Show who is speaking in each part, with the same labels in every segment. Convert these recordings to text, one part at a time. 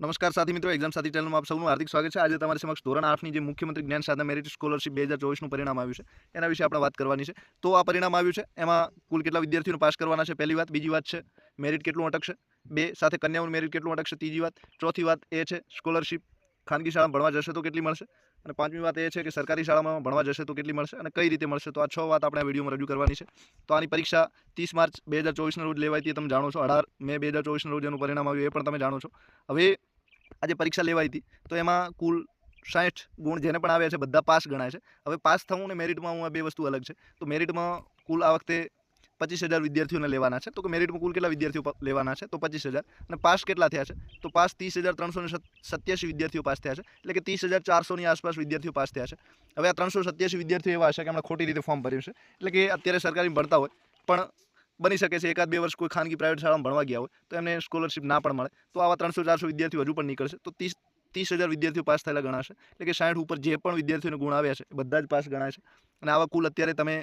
Speaker 1: નમસ્કાર સાથી મિત્રો એક્ઝામ સાથી ચેનલમાં આપ સૌનું હાર્દિક સ્વાગત છે. આજે તમારી સમક્ષ ધોરણ આઠની જે મુખ્યમંત્રી જ્ઞાન સાધના મેરિટ સ્કોલરશિપ બે હજાર ચોવીસનું પરિણામ આવ્યું છે, એના વિશે આપણે વાત કરવાની છે. તો આ પરિણામ આવ્યું છે, એમાં કુલ કેટલા વિદ્યાર્થીઓને પાસ કરવાના છે, પહેલી વાત, બીજી વાત છે મેરિટ કેટલું અટકશે, બે, સાથે કન્યાઓનું મેરિટ કેટલું અટકશે, ત્રીજી વાત, ચોથી વાત એ છે સ્કોલરશિપ ખાનગી શાળામાં ભણવા જશે તો કેટલી મળશે? અને પાંચમી વાત એ છે કે સરકારી શાળામાં ભણવા જશે તો કેટલી મળશે અને કઈ રીતે મળશે? તો આ છ વાત આપણે આ વિડીયોમાં રજૂ કરવાની છે. તો આની પરીક્ષા ત્રીસ માર્ચ બે હજાર ચોવીસના રોજ લેવાઈ હતી તમે જાણો છો. અઢાર મે બે હજાર ચોવીસના રોજ એનું પરિણામ આવ્યું એ પણ તમે જાણો છો. હવે આજે પરીક્ષા લેવાઈ હતી, તો એમાં કુલ સાઠ ગુણ જેને પણ આવ્યા છે, બધા પાસ ગણાય છે. હવે પાસ થવું અને મેરિટમાં હું આ બે વસ્તુ અલગ છે. તો મેરિટમાં કુલ આ વખતે પચીસ હજાર વિદ્યાર્થીઓને લેવાના છે. તો કે મેરિટમાં કુલ કેટલા વિદ્યાર્થીઓ લેવાના છે? તો પચીસ હજાર. અને પાસ કેટલા થયા છે? તો પાસ ત્રીસ હજાર ત્રણસો સત્યાસી વિદ્યાર્થીઓ પાસ થયા છે. એટલે કે ત્રીસ હજાર ચારસોની આસપાસ વિદ્યાર્થીઓ પાસ થયા છે. હવે આ ત્રણસો સત્યાસી વિદ્યાર્થીઓ એવા હશે કે એમણે ખોટી રીતે ફોર્મ ભર્યું છે. એટલે કે અત્યારે સરકારી ભણતા હોય, પણ બની શકે છે એકાદ બે વર્ષ કોઈ ખાનગી પ્રાઇવેટ શાળામાં ભણવા ગયા હોય, તો એમને સ્કોલરશિપ ના પણ મળે. તો આવા ત્રણસો ચારસો વિદ્યાર્થીઓ હજુ પણ નીકળશે. તો ત્રીસ ત્રીસ હજાર વિદ્યાર્થીઓ પાસ થયેલા ગણાશે. એટલે કે સાઠ ઉપર જે પણ વિદ્યાર્થીઓને ગુણ આવ્યા છે, બધા જ પાસ ગણાય છે. અને આવા કુલ અત્યારે તમે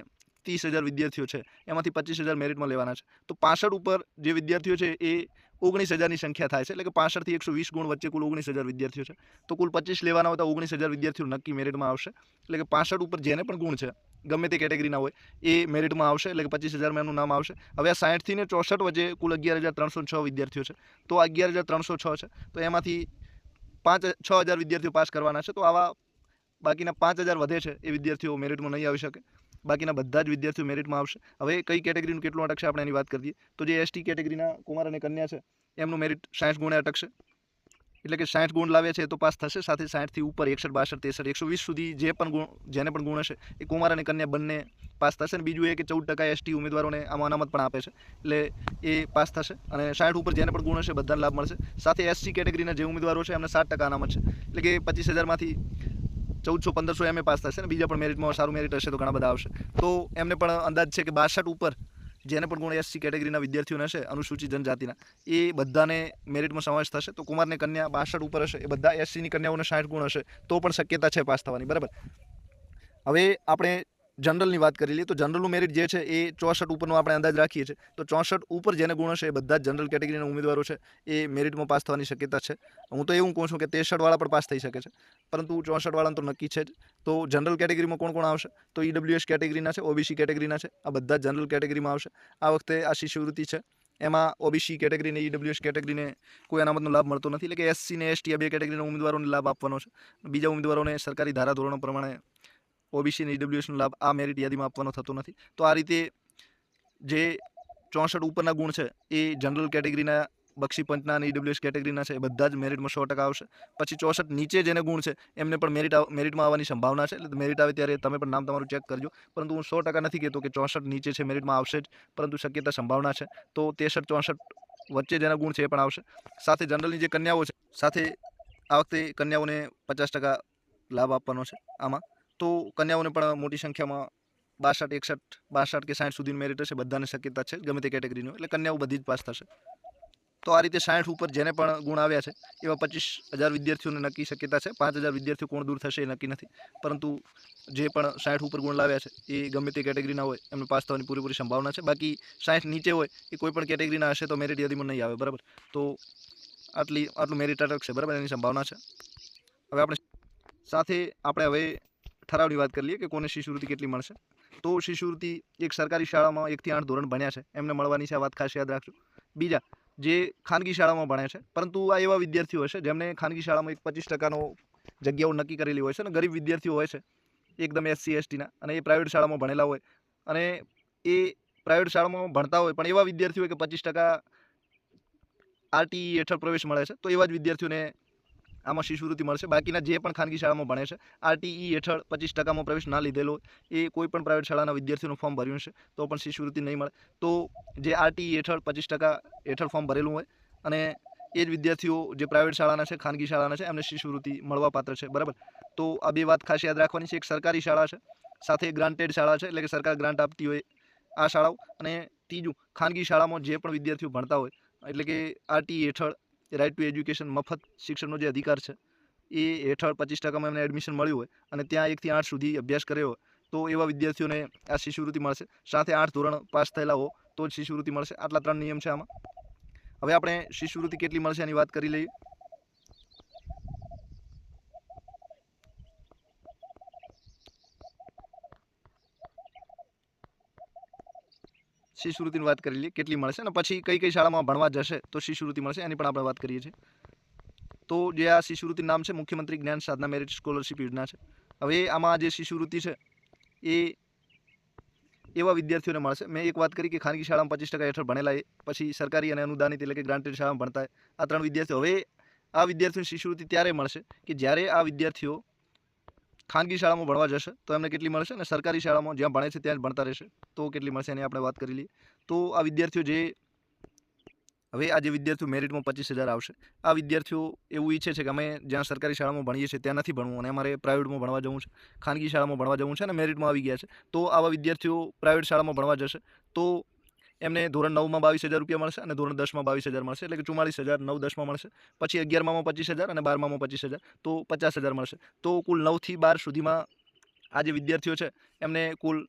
Speaker 1: ત્રીસ હજાર વિદ્યાર્થીઓ છે, એમાંથી પચીસ હજાર મેરિટમાં લેવાના છે. તો પાસઠ ઉપર જે વિદ્યાર્થીઓ છે, એ ઓગણીસ હજારની સંખ્યા થાય છે, એટલે કે પાસઠથી એકસો વીસ ગુણ વચ્ચે કુલ ઓગણીસ હજાર વિદ્યાર્થીઓ છે. તો કુલ પચીસ લેવાના હોય તો ઓગણીસ હજાર વિદ્યાર્થીઓ નક્કી મેરિટમાં આવશે. એટલે કે પાસઠ ઉપર જેને પણ ગુણ છે, ગમે તે કેટેગરીના હોય, એ મેરિટમાં આવશે, એટલે કે પચીસ હજારમાં એમનું નામ આવશે. હવે આ સાઠથી ને ચોસઠ વચ્ચે કુલ અગિયાર હજાર ત્રણસો છ વિદ્યાર્થીઓ છે. તો અગિયાર હજાર ત્રણસો છ છે. તો એમાંથી પાંચ છ હજાર વિદ્યાર્થીઓ પાસ કરવાના છે. તો આવા બાકીના પાંચ હજાર વધે છે, એ વિદ્યાર્થીઓ મેરિટમાં નહીં આવી શકે. બાકીના બધા જ વિદ્યાર્થીઓ મેરિટમાં આવશે. હવે કઈ કેટેગરીનું કેટલું અટકશે આપણે એની વાત કરીએ તો જે એસટી કેટેગરીના કુમાર અને કન્યા છે, એમનું મેરિટ સાઠ ગુણે અટકશે. એટલે કે સાઠ ગુણ લાવે છે તો પાસ થશે, સાથે સાઠથી ઉપર, એકસઠ, બાસઠ, તેસઠ, એકસો વીસ સુધી જે પણ ગુણ, જેને પણ ગુણ હશે, એ કુમાર અને કન્યા બંને પાસ થશે અને બીજું એ કે ચૌદ ટકા એસટી ઉમેદવારોને આમાં અનામત પણ આપે છે. એટલે એ પાસ થશે અને સાઠ ઉપર જેને પણ ગુણ હશે બધાને લાભ મળશે. સાથે એસસી કેટેગરીના જે ઉમેદવારો છે એમને સાત ટકા અનામત છે. એટલે કે પચીસ હજારમાંથી ચૌદસો પંદરસો એમ પાસ થશે ને, બીજા પણ મેરિટમાં સારું મેરિટ હશે તો ઘણા બધા આવશે. તો એમને પણ અંદાજ છે કે બાસઠ ઉપર જેને પણ ગુણ એસસી કેટેગરીના વિદ્યાર્થીઓને હશે, અનુસૂચિત જનજાતિના, એ બધાને મેરિટમાં સમાવેશ થશે. તો કુમારને કન્યા બાસઠ ઉપર હશે, એ બધા એસસીની કન્યાઓને સાઠ ગુણ હશે, તો પણ શક્યતા છે પાસ થવાની. બરાબર? હવે આપણે જનરલની વાત કરી લઈએ, તો જનરલનું મેરિટ જે છે એ ચોસઠ ઉપરનો આપણે અંદાજ રાખીએ છીએ. તો ચોસઠ ઉપર જેને ગુણ હશે એ બધા જ જનરલ કેટેગરીના ઉમેદવારો છે, એ મેરિટમાં પાસ થવાની શક્યતા છે. હું તો એવું કહું છું કે તેસઠવાળા પણ પાસ થઈ શકે છે, પરંતુ ચોસઠવાળાનું તો નક્કી છે જ. તો જનરલ કેટેગરીમાં કોણ કોણ આવશે? તો ઈડબ્લ્યુએસ કેટેગરીના છે ઓબીસી કેટેગરીના છે, આ બધા જ જનરલ કેટેગરીમાં આવશે. આ વખતે આ શિષ્યવૃત્તિ છે, એમાં ઓબીસી કેટેગરીને ઈડબ્લ્યુએસ કેટેગરીને કોઈ અનામતનો લાભ મળતો નથી, એટલે કે એસસી ને એસટી આ બે કેટેગરીના ઉમેદવારોને લાભ આપવાનો છે. બીજા ઉમેદવારોને સરકારી ધારાધોરણો પ્રમાણે ઓબીસી અને ઈડબ્લ્યુએસનો લાભ આ મેરિટ યાદીમાં આપવાનો થતો નથી. તો આ રીતે જે ચોસઠ ઉપરના ગુણ છે, એ જનરલ કેટેગરીના બક્ષી પંચના અને ઈડબ્લ્યુએસ કેટેગરીના છે બધા જ મેરિટમાં સો ટકા આવશે. પછી ચોસઠ નીચે જેને ગુણ છે, એમને પણ મેરિટ મેરિટમાં આવવાની સંભાવના છે. એટલે મેરિટ આવે ત્યારે તમે પણ નામ તમારું ચેક કરજો. પરંતુ હું સો ટકા નથી કહેતો કે ચોસઠ નીચે છે મેરિટમાં આવશે જ, પરંતુ શક્યતા સંભાવના છે. તો તેસઠ, ચોસઠ વચ્ચે જેના ગુણ છે એ પણ આવશે. સાથે જનરલની જે કન્યાઓ છે, સાથે આ વખતે કન્યાઓને પચાસ ટકા લાભ આપવાનો છે આમાં. તો કન્યાઓને પણ મોટી સંખ્યામાં બાસઠ, એકસઠ, બાસઠ કે સાઠ સુધીનું મેરિટ હશે, બધાને શક્યતા છે, ગમે તે કેટેગરીનું એટલે કન્યાઓ બધી જ પાસ થશે. તો આ રીતે સાઠ ઉપર જેને પણ ગુણ આવ્યા છે, એવા પચીસ હજાર વિદ્યાર્થીઓને નક્કી શક્યતા છે. પાંચ હજાર વિદ્યાર્થીઓ કોણ દૂર થશે એ નક્કી નથી. પરંતુ જે પણ સાઠ ઉપર ગુણ લાવ્યા છે, એ ગમે તે કેટેગરીના હોય, એમને પાસ થવાની પૂરેપૂરી સંભાવના છે. બાકી સાઠ નીચે હોય, એ કોઈ પણ કેટેગરીના હશે તો મેરિટ યાદીમાં નહીં આવે, બરાબર? તો આટલી, આટલું મેરિટ અટકશે બરાબર? એની સંભાવના છે. હવે આપણે સાથે, આપણે હવે ઠરાવની વાત કરી લઈએ કે કોને શિષ્યવૃત્તિ કેટલી મળશે? તો શિષ્યવૃત્તિ એક સરકારી શાળામાં એકથી આઠ ધોરણ ભણ્યા છે. એમને મળવાની છે આ વાત ખાસ યાદ રાખજો. બીજા, જે ખાનગી શાળામાં ભણે છે, પરંતુ આ એવા વિદ્યાર્થીઓ હશે જેમને ખાનગી શાળામાં એક પચીસ ટકાનો જગ્યાઓ નક્કી કરેલી હોય છે અને ગરીબ વિદ્યાર્થીઓ હોય છે, એકદમ એસસી, એસટીના, અને એ પ્રાઇવેટ શાળામાં ભણેલા હોય. અને એ પ્રાઇવેટ શાળામાં ભણતા હોય, પણ એવા વિદ્યાર્થીઓ કે પચીસ ટકા આરટીઈ હેઠળ પ્રવેશ મળે છે, તો એવા જ વિદ્યાર્થીઓને આમાં શિષ્યવૃત્તિ મળશે? બાકીના જે પણ ખાનગી શાળામાં ભણે છે, આરટીઈ હેઠળ પચીસ ટકામાં પ્રવેશ ના લીધેલો એ કોઈ પણ પ્રાઇવેટ શાળાના વિદ્યાર્થીનું ફોર્મ ભર્યું છે તો પણ શિષ્યવૃત્તિ નહીં મળે. તો જે આરટીઈ હેઠળ પચીસ ટકા હેઠળ ફોર્મ ભરેલું હોય અને એ જ વિદ્યાર્થીઓ જે પ્રાઇવેટ શાળાના છે, ખાનગી શાળાના છે, એમને શિષ્યવૃત્તિ મળવાપાત્ર છે, બરાબર? તો આ બે વાત ખાસ યાદ રાખવાની છે, એક સરકારી શાળા છે, સાથે ગ્રાન્ટેડ શાળા છે, એટલે કે સરકાર ગ્રાન્ટ આપતી હોય આ શાળાઓ અને ત્રીજું ખાનગી શાળામાં જે પણ વિદ્યાર્થીઓ ભણતા હોય, એટલે કે આરટીઈ હેઠળ રાઇટ ટુ એજ્યુકેશન મફત શિક્ષણનો જે અધિકાર છે, એ હેઠળ પચીસ ટકામાં એમને એડમિશન મળ્યું હોય અને ત્યાં એકથી આઠ સુધી અભ્યાસ કર્યો હોય, તો એવા વિદ્યાર્થીઓને આ શિષ્યવૃત્તિ મળશે. સાથે આઠ ધોરણ પાસ થયેલા હો, તો જ શિષ્યવૃત્તિ મળશે. આટલા ત્રણ નિયમ છે આમાં. હવે આપણે શિષ્યવૃત્તિ કેટલી મળશે એની વાત કરી લઈએ. શિષ્યવૃત્તિની વાત કરી લઈએ, કેટલી મળશે અને પછી કઈ કઈ શાળામાં ભણવા જશે તો શિષ્યવૃત્તિ મળશે, એની પણ આપણે વાત કરીએ છીએ. તો જે આ શિષ્યવૃત્તિનું નામ છે, મુખ્યમંત્રી જ્ઞાન સાધના મેરિટ સ્કોલરશિપ યોજના છે. હવે આમાં જે શિષ્યવૃત્તિ છે, એ એવા વિદ્યાર્થીઓને મળશે. મેં એક વાત કરી કે ખાનગી શાળામાં પચીસ ટકા હેઠળ ભણેલા એ, પછી સરકારી અને અનુદાનિત એટલે કે ગ્રાન્ટેડ શાળામાં ભણતા આ ત્રણ વિદ્યાર્થીઓ. હવે આ વિદ્યાર્થીઓની શિષ્યવૃત્તિ ત્યારે મળશે કે જ્યારે આ વિદ્યાર્થીઓ ખાનગી શાળામાં ભણવા જશે, તો એમને કેટલી મળશે? અને સરકારી શાળામાં જ્યાં ભણે છે ત્યાં ભણતા રહેશે? તો કેટલી મળશે એની આપણે વાત કરી લઈએ. તો આ વિદ્યાર્થીઓ જે હવે આ જે વિદ્યાર્થીઓ મેરિટમાં પચીસ હજાર આવશે, આ વિદ્યાર્થીઓ એવું ઈચ્છે છે કે અમે જ્યાં સરકારી શાળામાં ભણીએ છીએ ત્યાં નથી ભણવું અને અમારે પ્રાઇવેટમાં ભણવા જવું છે, ખાનગી શાળામાં ભણવા જવું છે અને મેરિટમાં આવી ગયા છે. તો આવા વિદ્યાર્થીઓ પ્રાઇવેટ શાળામાં ભણવા જશે, તો એમને ધોરણ નવમાં બાવીસ હજાર રૂપિયા મળશે અને ધોરણ દસમાં બાવીસ હજાર મળશે. એટલે કે ચુમ્માલીસ હજાર, નવ, દસમાં મળશે. પછી અગિયારમાં પચીસ હજાર અને બારમામાં પચીસ હજાર. તો પચાસ હજાર મળશે. તો કુલ નવથી બાર સુધીમાં આ જે વિદ્યાર્થીઓ છે, એમને કુલ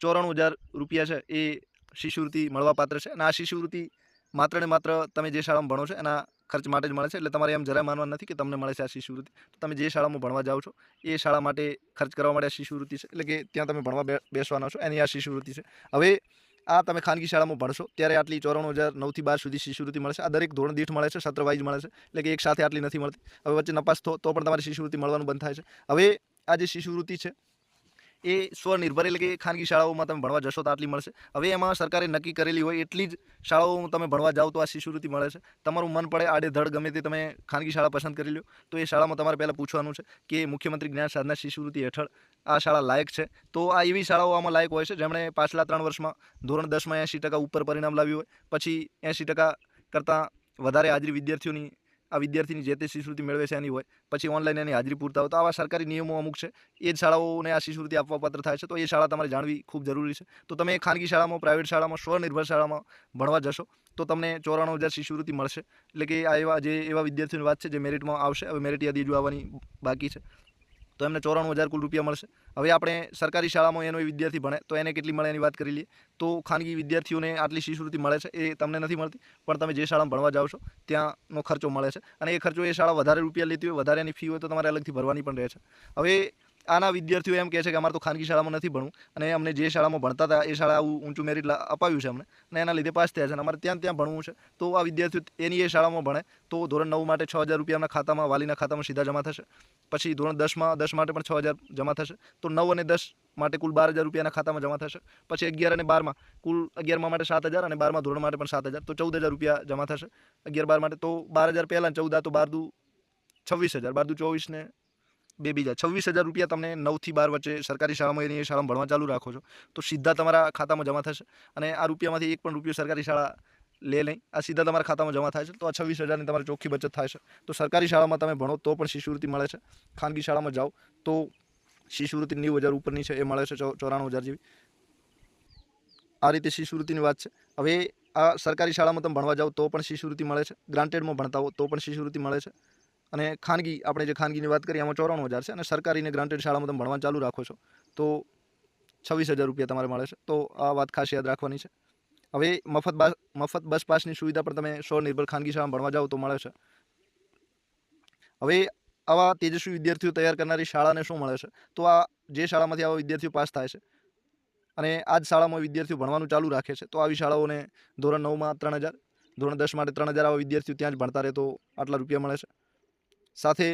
Speaker 1: ચોરાણું હજાર રૂપિયા છે એ શિષ્યવૃત્તિ મળવાપાત્ર છે. અને આ શિષ્યવૃત્તિ માત્ર ને માત્ર તમે જે શાળામાં ભણો છો, એના ખર્ચ માટે જ મળે છે. એટલે તમારે એમ જરાય માનવા નથી કે તમને મળે છે આ શિષ્યવૃત્તિ. તમે જે શાળામાં ભણવા જાઓ છો, એ શાળા માટે ખર્ચ કરવા માટે આ શિષ્યવૃત્તિ છે. એટલે કે ત્યાં તમે ભણવા બેસવાના છો, એની આ શિષ્યવૃત્તિ છે. હવે આ તમે ખાનગી શાળામાં ભણશો, ત્યારે આટલી ચોરાણું હજાર નવથી બાર સુધી શિષ્યવૃત્તિ મળશે આ દરેક ધોરણ દીઠ મળે છે સત્રવાઇઝ મળે છે. એટલે કે એક સાથે આટલી નથી મળતી. હવે વચ્ચે નપાસ થો, તો પણ તમારી શિષ્યવૃત્તિ મળવાનું બંધ થાય છે. હવે આ જે શિષ્યવૃત્તિ છે એ સ્વનિર્ભર એટલે કે ખાનગી શાળાઓમાં તમે ભણવા જશો તો આટલી મળશે. હવે એમાં સરકારે નક્કી કરેલી હોય એટલી જ શાળાઓમાં તમે ભણવા જાઓ તો આ શિષ્યવૃત્તિ મળે છે. તમારું મન પડે આડે ધડ ગમે તે તમે ખાનગી શાળા પસંદ કરી લો તો એ શાળામાં તમારે પહેલાં પૂછવાનું છે કે મુખ્યમંત્રી જ્ઞાન સાધના શિષ્યવૃત્તિ હેઠળ આ શાળા લાયક છે? તો આ એવી શાળાઓ આમાં લાયક હોય છે જેમણે પાછલા ત્રણ વર્ષમાં ધોરણ દસમાં એંશી ટકા ઉપર પરિણામ લાવ્યું હોય, પછી એંશી ટકા કરતાં વધારે હાજરી વિદ્યાર્થીઓની આ વિદ્યાર્થીની જે તે શિષ્યવૃત્તિ મેળવે છે એની હોય, પછી ઓનલાઈન એની હાજરી પૂરતા હોય તો આવા સરકારી નિયમો અમુક છે. એ જ શાળાઓને આ શિષ્યવૃત્તિ આપવા પાત્ર થાય છે. તો એ શાળા તમારે જાણવી ખૂબ જરૂરી છે. તો તમે ખાનગી શાળામાં પ્રાઇવેટ શાળામાં, સ્વનિર્ભર શાળામાં ભણવા જશો, તો તમને ચોરાણું હજાર શિષ્યવૃત્તિ મળશે. એટલે કે આ એવા જે એવા વિદ્યાર્થીઓની વાત છે, જે મેરિટમાં આવશે. હવે મેરિટ યાદી આવવાની બાકી છે. તો એમને ચોરાણું હજાર કુલ રૂપિયા મળશે. હવે આપણે સરકારી શાળામાં એનો વિદ્યાર્થી ભણે, તો એને કેટલી મળે એની વાત કરી લઈએ. તો ખાનગી વિદ્યાર્થીઓને આટલી શિષ્યવૃત્તિ મળે છે, એ તમને નથી મળતી, પણ તમે જે શાળામાં ભણવા જાઓ છો, ત્યાંનો ખર્ચો મળે છે. અને એ ખર્ચો એ શાળા વધારે રૂપિયા લેતી હોય, વધારે એની ફી હોય તો તમારે અલગથી ભરવાની પણ રહે છે. હવે આના વિદ્યાર્થીઓ એમ કહે છે કે અમારે તો ખાનગી શાળામાં નથી ભણવું. અને અમને જે શાળામાં ભણતા હતા એ શાળા આવું ઊંચું મેરિટ અપાવ્યું છે અમને. અને એના લીધે પાસ થયા છે અને અમારે ત્યાં ત્યાં ભણવું છે. તો આ વિદ્યાર્થીઓ એની એ શાળામાં ભણે તો ધોરણ નવ માટે છ હજાર રૂપિયા એમના ખાતામાં, વાલીના ખાતામાં સીધા જમા થશે. પછી ધોરણ દસમાં, દસ માટે પણ છ હજાર જમા થશે. તો નવ અને દસ માટે કુલ બાર હજાર રૂપિયાના ખાતામાં જમા થશે. પછી અગિયાર અને બારમાં કુલ અગિયારમાં માટે સાત હજાર અને બારમાં ધોરણ માટે પણ સાત હજાર. તો ચૌદ હજાર રૂપિયા જમા થશે. અગિયાર બાર માટે તો બાર હજાર પહેલાં ચૌદ, તો બાર દુ છવ્વીસ હજાર. બાર દુ ચોવીસ ને બે બીજા. છવ્વીસ હજાર રૂપિયા તમને નવથી બાર વચ્ચે સરકારી શાળામાં એની શાળામાં ભણવા ચાલુ રાખો છો. તો સીધા તમારા ખાતામાં જમા થશે. અને આ રૂપિયામાંથી એક પણ રૂપિયો સરકારી શાળા લે નહીં. આ સીધા તમારા ખાતામાં જમા થાય છે. તો આ છવ્વીસ હજારની તમારી ચોખ્ખી બચત થાય છે. તો સરકારી શાળામાં તમે ભણો તો પણ શિષ્યવૃત્તિ મળે છે. ખાનગી શાળામાં જાઓ તો શિષ્યવૃત્તિ નેવું હજાર ઉપરની છે. એ મળે છે ચોરાણું હજાર જેવી. આ રીતે શિષ્યવૃત્તિની વાત છે. હવે આ સરકારી શાળામાં તમે ભણવા જાઓ તો પણ શિષ્યવૃત્તિ મળે છે. ગ્રાન્ટેડમાં ભણતા હો તો પણ શિષ્યવૃત્તિ મળે છે. અને ખાનગી, આપણે જે ખાનગીની વાત કરીએ એમાં ચોરાણું હજાર છે અને સરકારીને ગ્રાન્ટેડ શાળામાં તમે ભણવા ચાલુ રાખો છો. તો છવ્વીસ હજાર રૂપિયા તમારે મળે છે. તો આ વાત ખાસ યાદ રાખવાની છે. હવે મફત બસ મફત બસ પાસની સુવિધા પણ તમે સ્વનિર્ભર ખાનગી શાળામાં ભણવા જાઓ તો મળે છે. હવે આવા તેજસ્વી વિદ્યાર્થીઓ તૈયાર કરનારી શાળાને શું મળે છે? તો આ જે શાળામાંથી આવા વિદ્યાર્થીઓ પાસ થાય છે અને આ જ શાળામાં વિદ્યાર્થીઓ ભણવાનું ચાલુ રાખે છે, તો આવી શાળાઓને ધોરણ નવમાં ત્રણ હજાર, ધોરણ દસ માટે ત્રણ હજાર આવા વિદ્યાર્થીઓ ત્યાં જ ભણતા રહે તો આટલા રૂપિયા મળે છે. સાથે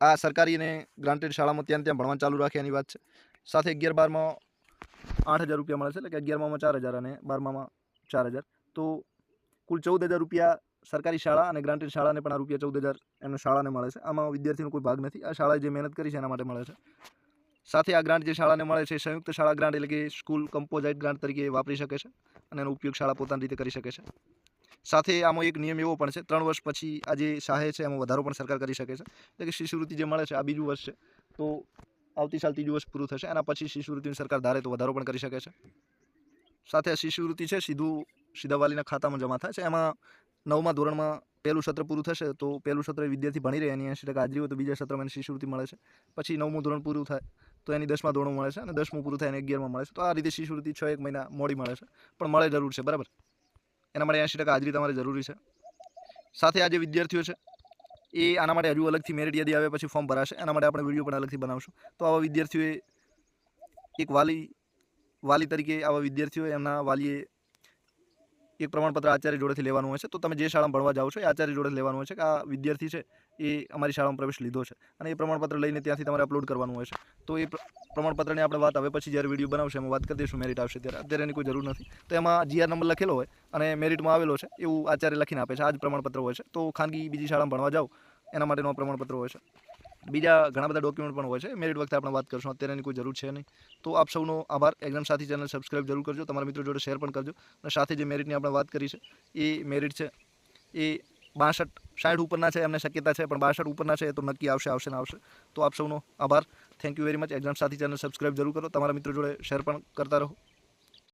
Speaker 1: આ સરકારી અને ગ્રાન્ટેડ શાળામાં ત્યાં ત્યાં ભણવાનું ચાલુ રાખે એની વાત છે. સાથે અગિયાર બારમાં આઠ હજાર રૂપિયા મળે છે, એટલે કે અગિયારમાં ચાર હજાર અને બારમામાં ચાર હજાર. તો કુલ ચૌદ હજાર રૂપિયા સરકારી શાળા અને ગ્રાન્ટેડ શાળાને પણ આ રૂપિયા ચૌદ હજાર એમને શાળાને મળે છે. આમાં વિદ્યાર્થીનો કોઈ ભાગ નથી. આ શાળાએ જે મહેનત કરી છે એના માટે મળે છે. સાથે આ ગ્રાન્ટ જે શાળાને મળે છે સંયુક્ત શાળા ગ્રાન્ટ એટલે કે સ્કૂલ કમ્પોઝાઇટ ગ્રાન્ટ તરીકે વાપરી શકે છે અને એનો ઉપયોગ શાળા પોતાની રીતે કરી શકે છે. સાથે આમાં એક નિયમ એવો પણ છે, ત્રણ વર્ષ પછી આ જે સહાય છે, એમાં વધારો પણ સરકાર કરી શકે છે. એટલે કે શિષ્યવૃત્તિ જે મળે છે, આ બીજું વર્ષ છે, તો આવતી સાલ ત્રીજું વર્ષ પૂરું થશે. એના પછી શિષ્યવૃત્તિની સરકાર ધારે તો વધારો પણ કરી શકે છે. સાથે આ શિષ્યવૃત્તિ છે, સીધું સીધા વાલીના ખાતામાં જમા થાય છે. એમાં નવમા ધોરણમાં પહેલું સત્ર પૂરું થશે, તો પહેલું સત્ર વિદ્યાર્થી ભણી રહે. એની એંશી ટકા હાજરી હોય તો બીજા સત્રમાં એની શિષ્યવૃત્તિ મળે છે. પછી નવમું ધોરણ પૂરું થાય, તો એની દસમા ધોરણ મળે છે અને દસમું પૂરું થાય એને અગિયારમાં મળે છે. તો આ રીતે શિષ્યવૃત્તિ છ એક મહિના મોડી મળે છે. પણ મળે જરૂર છે, બરાબર? એના માટે એંશી ટકા હાજરી તમારે જરૂરી છે. સાથે આ જે વિદ્યાર્થીઓ છે, એ આના માટે હજુ અલગથી મેરિટ યાદી આવે પછી ફોર્મ ભરાશે. એના માટે આપણે વીડિયો પણ અલગથી બનાવશું. તો આવા વિદ્યાર્થીઓએ એક વાલી વાલી તરીકે આવા વિદ્યાર્થીઓએ એમના વાલીએ એક પ્રમાણપત્ર આચાર્ય જોડેથી લેવાનું છે. તો તમે જે શાળામાં ભણવા જાઓ છો એ આચાર્ય જોડે લેવાનું હોય છે કે આ વિદ્યાર્થી છે એ અમારી શાળામાં પ્રવેશ લીધો છે. અને એ પ્રમાણપત્ર લઈને ત્યાંથી તમારે અપલોડ કરવાનું હોય છે. તો એ પ્રમાણપત્રની આપણે વાત હવે પછી જ્યારે વીડિયો બનાવશે એમાં વાત કરી દઈશું મેરિટ આવશે ત્યારે. અત્યારે એની કોઈ જરૂર નથી. તો એમાં જીઆર નંબર લખેલો હોય અને મેરિટમાં આવેલો છે એવું આચાર્ય લખીને આપે છે. આ જ પ્રમાણપત્ર હોય છે. તો ખાનગી બીજી શાળામાં ભણવા જાઓ, એના માટેનું પ્રમાણપત્ર હોય છે. બીજા ઘણા બધા ડોક્યુમેન્ટ પણ હોય છે. મેરિટ વખતે આપણે વાત કરશું. અત્યારે એની કોઈ જરૂર છે નહીં. તો આપ સૌનો આભાર. એક્ઝામ સાથી ચેનલ સબસ્ક્રાઇબ જરૂર કરજો. તમારા મિત્રો જોડે શેર પણ કરજો. અને સાથે જે મેરિટની આપણે વાત કરી છે, એ મેરિટ છે. એ બાસઠ, સાઠ ઉપરના છે, એમને શક્યતા છે, પણ બાસઠ ઉપરના છે તો નક્કી આવશે આવશે ને આવશે. તો આપ સૌનો આભાર. Thank you very much exam સાથી ચેનલ સબસ્ક્રાઈબ જરૂર કરો. તમારા મિત્રો જોડે શેર પણ કરતા રહો.